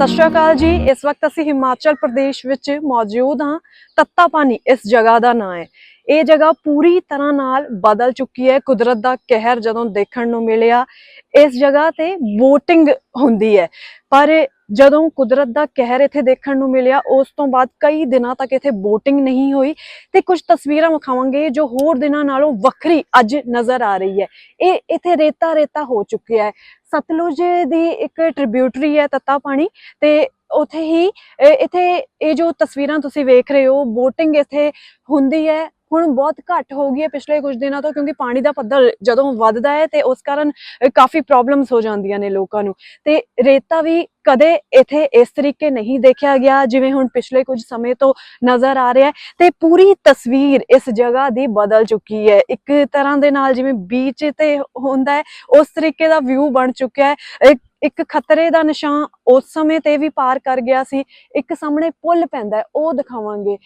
ਸਤਿ ਸ਼੍ਰੀ ਅਕਾਲ ਜੀ। ਇਸ ਵਕਤ ਅਸੀਂ ਹਿਮਾਚਲ ਪ੍ਰਦੇਸ਼ ਵਿੱਚ ਮੌਜੂਦ ਹਾਂ। ਤੱਤਾ ਪਾਣੀ ਇਸ ਜਗ੍ਹਾ ਦਾ ਨਾਂ ਹੈ। ਇਹ ਜਗ੍ਹਾ ਪੂਰੀ ਤਰ੍ਹਾਂ ਨਾਲ ਬਦਲ ਚੁੱਕੀ ਹੈ। ਕੁਦਰਤ ਦਾ ਕਹਿਰ ਜਦੋਂ ਦੇਖਣ ਨੂੰ ਮਿਲਿਆ, ਇਸ ਜਗ੍ਹਾ ਤੇ VOTING ਹੁੰਦੀ ਹੈ। ਪਰ ਜਦੋਂ ਕੁਦਰਤ ਦਾ ਕਹਿਰ ਇੱਥੇ ਦੇਖਣ ਨੂੰ ਮਿਲਿਆ, ਉਸ ਤੋਂ ਬਾਅਦ ਕਈ ਦਿਨਾਂ ਤੱਕ ਇੱਥੇ VOTING ਨਹੀਂ ਹੋਈ ਤੇ ਕੁਝ ਤਸਵੀਰਾਂ ਵਿਖਾਵਾਂਗੇ ਜੋ ਹੋਰ ਦਿਨਾਂ ਨਾਲੋਂ ਵੱਖਰੀ ਅੱਜ ਨਜ਼ਰ ਆ ਰਹੀ ਹੈ। ਇਹ ਇੱਥੇ ਰੇਤਾ ਰੇਤਾ ਹੋ ਚੁੱਕਿਆ ਹੈ। ਸਤਲੁਜ ਦੀ ਇੱਕ ਟ੍ਰਿਬਿਊਟਰੀ ਹੈ ਤੱਤਾ ਪਾਣੀ ਤੇ ਉਥੇ ਹੀ ਇੱਥੇ ਇਹ ਜੋ ਤਸਵੀਰਾਂ ਤੁਸੀਂ ਵੇਖ ਰਹੇ ਹੋ ਬੋਟਿੰਗ ਇੱਥੇ ਹੁੰਦੀ ਹੈ। ਹੁਣ ਬਹੁਤ ਘੱਟ ਹੋ ਗਈ ਹੈ ਪਿਛਲੇ ਕੁਝ ਦਿਨਾਂ ਤੋਂ ਕਿਉਂਕਿ ਪਾਣੀ ਦਾ ਪੱਧਰ ਜਦੋਂ ਵੱਧਦਾ ਹੈ ਤੇ ਉਸ ਕਾਰਨ ਕਾਫੀ ਪ੍ਰੋਬਲਮਸ ਹੋ ਜਾਂਦੀਆਂ ਨੇ ਲੋਕਾਂ ਨੂੰ। ਤੇ ਰੇਤਾ ਵੀ ਕਦੇ ਇੱਥੇ ਇਸ ਤਰੀਕੇ ਨਹੀਂ ਦੇਖਿਆ ਗਿਆ ਜਿਵੇਂ ਹੁਣ ਪਿਛਲੇ ਕੁਝ ਸਮੇਂ ਤੋਂ ਨਜ਼ਰ ਆ ਰਿਹਾ ਹੈ ਤੇ ਪੂਰੀ ਤਸਵੀਰ ਇਸ ਜਗ੍ਹਾ ਦੀ ਬਦਲ ਚੁੱਕੀ ਹੈ। ਇੱਕ ਤਰ੍ਹਾਂ ਦੇ ਨਾਲ ਜਿਵੇਂ ਬੀਚ ਤੇ ਹੁੰਦਾ ਹੈ, ਉਸ ਤਰੀਕੇ ਦਾ ਵਿਊ ਬਣ ਚੁੱਕਿਆ ਹੈ। ਇੱਕ- ਖਤਰੇ ਦਾ ਨਿਸ਼ਾਨ ਉਸ ਸਮੇਂ ਤੇ ਵੀ ਪਾਰ ਕਰ ਗਿਆ ਸੀ। ਇੱਕ ਸਾਹਮਣੇ ਪੁਲ ਪੈਂਦਾ ਉਹ ਦਿਖਾਵਾਂਗੇ।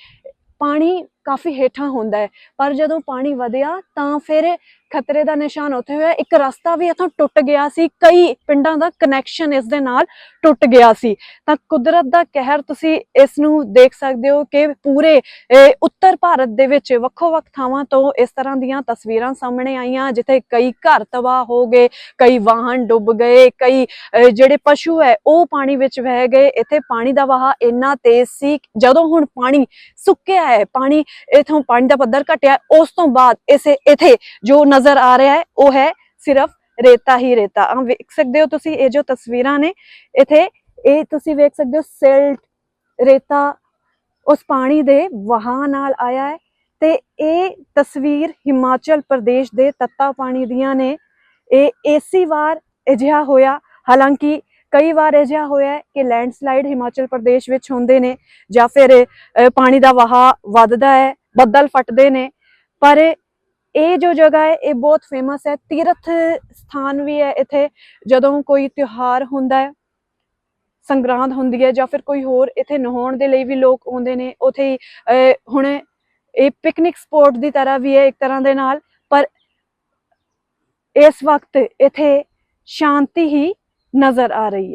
ਪਾਣੀ ਕਾਫੀ ਹੇਠਾਂ ਹੁੰਦਾ ਹੈ। ਪਰ ਜਦੋਂ ਪਾਣੀ ਵਧਿਆ ਤਾਂ ਫਿਰ ਖਤਰੇ ਦਾ ਨਿਸ਼ਾਨ ਉੱਥੇ ਹੋਇਆ। ਇੱਕ ਰਸਤਾ ਵੀ ਇੱਥੋਂ ਟੁੱਟ ਗਿਆ ਸੀ। ਕਈ ਪਿੰਡਾਂ ਦਾ ਕਨੈਕਸ਼ਨ ਇਸ ਦੇ ਨਾਲ ਟੁੱਟ ਗਿਆ ਸੀ। ਤਾਂ ਕੁਦਰਤ ਦਾ ਕਹਿਰ ਤੁਸੀਂ ਇਸ ਨੂੰ ਦੇਖ ਸਕਦੇ ਹੋ ਕਿ ਪੂਰੇ ਉੱਤਰ ਭਾਰਤ ਦੇ ਵਿੱਚ ਵੱਖੋ-ਵੱਖ ਥਾਵਾਂ ਤੋਂ ਇਸ ਤਰ੍ਹਾਂ ਦੀਆਂ ਤਸਵੀਰਾਂ ਸਾਹਮਣੇ ਆਈਆਂ, ਜਿੱਥੇ ਕਈ ਘਰ ਤਬਾਹ ਹੋ ਗਏ, ਕਈ ਵਾਹਨ ਡੁੱਬ ਗਏ, ਕਈ ਜਿਹੜੇ ਪਸ਼ੂ ਹੈ, ਉਹ ਪਾਣੀ ਵਿੱਚ ਵਹਿ ਗਏ। ਇੱਥੇ ਪਾਣੀ ਦਾ ਵਹਾਅ ਇੰਨਾ ਤੇਜ਼ ਸੀ। ਜਦੋਂ ਹੁਣ ਪਾਣੀ ਸੁੱਕਿਆ ਹੈ, ਪਾਣੀ ਇਥੋਂ ਪਾਣੀ ਦਾ ਪੱਧਰ ਘਟਿਆ, ਉਸ ਤੋਂ ਬਾਅਦ ਇਸੇ ਇਥੇ ਜੋ ਨਜ਼ਰ ਆ ਰਿਹਾ ਹੈ, ਉਹ ਹੈ ਸਿਰਫ ਰੇਤਾ ਹੀ ਰੇਤਾ। ਆ ਵੇਖ ਸਕਦੇ ਹੋ ਤੁਸੀਂ, ਇਹ ਜੋ ਤਸਵੀਰਾਂ ਨੇ, ਇਥੇ ਇਹ ਤੁਸੀਂ ਵੇਖ ਸਕਦੇ ਹੋ ਸਿਲਟ ਰੇਤਾ ਉਸ ਪਾਣੀ ਦੇ ਵਹਾਅ ਨਾਲ ਆਇਆ ਹੈ ਤੇ ਇਹ ਤਸਵੀਰ ਹਿਮਾਚਲ ਪ੍ਰਦੇਸ਼ ਦੇ ਤੱਤਾ ਪਾਣੀ ਦੀਆਂ ਨੇ। ਇਹ ਏਸੀ ਵਾਰ ਅਜਿਹਾ ਹੋਇਆ, ਹਾਲਾਂਕਿ ਕਈ ਵਾਰ ਅਜਿਹਾ ਹੋਇਆ ਕਿ ਲੈਂਡਸਲਾਈਡ ਹਿਮਾਚਲ ਪ੍ਰਦੇਸ਼ ਵਿੱਚ ਹੁੰਦੇ ਨੇ ਜਾਂ ਫਿਰ ਪਾਣੀ ਦਾ ਵਹਾਅ ਵੱਧਦਾ ਹੈ, ਬੱਦਲ ਫਟਦੇ ਨੇ। ਪਰ ਇਹ ਜੋ ਜਗ੍ਹਾ ਹੈ, ਇਹ ਬਹੁਤ ਫੇਮਸ ਹੈ। ਤੀਰਥ ਸਥਾਨ ਵੀ ਹੈ ਇੱਥੇ। ਜਦੋਂ ਕੋਈ ਤਿਉਹਾਰ ਹੁੰਦਾ ਹੈ, ਸੰਗਰਾਂਦ ਹੁੰਦੀ ਹੈ ਜਾਂ ਫਿਰ ਕੋਈ ਹੋਰ, ਇੱਥੇ ਨਹਾਉਣ ਦੇ ਲਈ ਵੀ ਲੋਕ ਆਉਂਦੇ ਨੇ। ਉਥੇ ਹੀ ਹੁਣ ਇਹ ਪਿਕਨਿਕ ਸਪੌਟ ਦੀ ਤਰ੍ਹਾਂ ਵੀ ਹੈ ਇੱਕ ਤਰ੍ਹਾਂ ਦੇ ਨਾਲ। ਪਰ ਇਸ ਵਕਤ ਇੱਥੇ ਸ਼ਾਂਤੀ ਹੀ ਨਜ਼ਰ ਆ ਰਹੀ ਹੈ।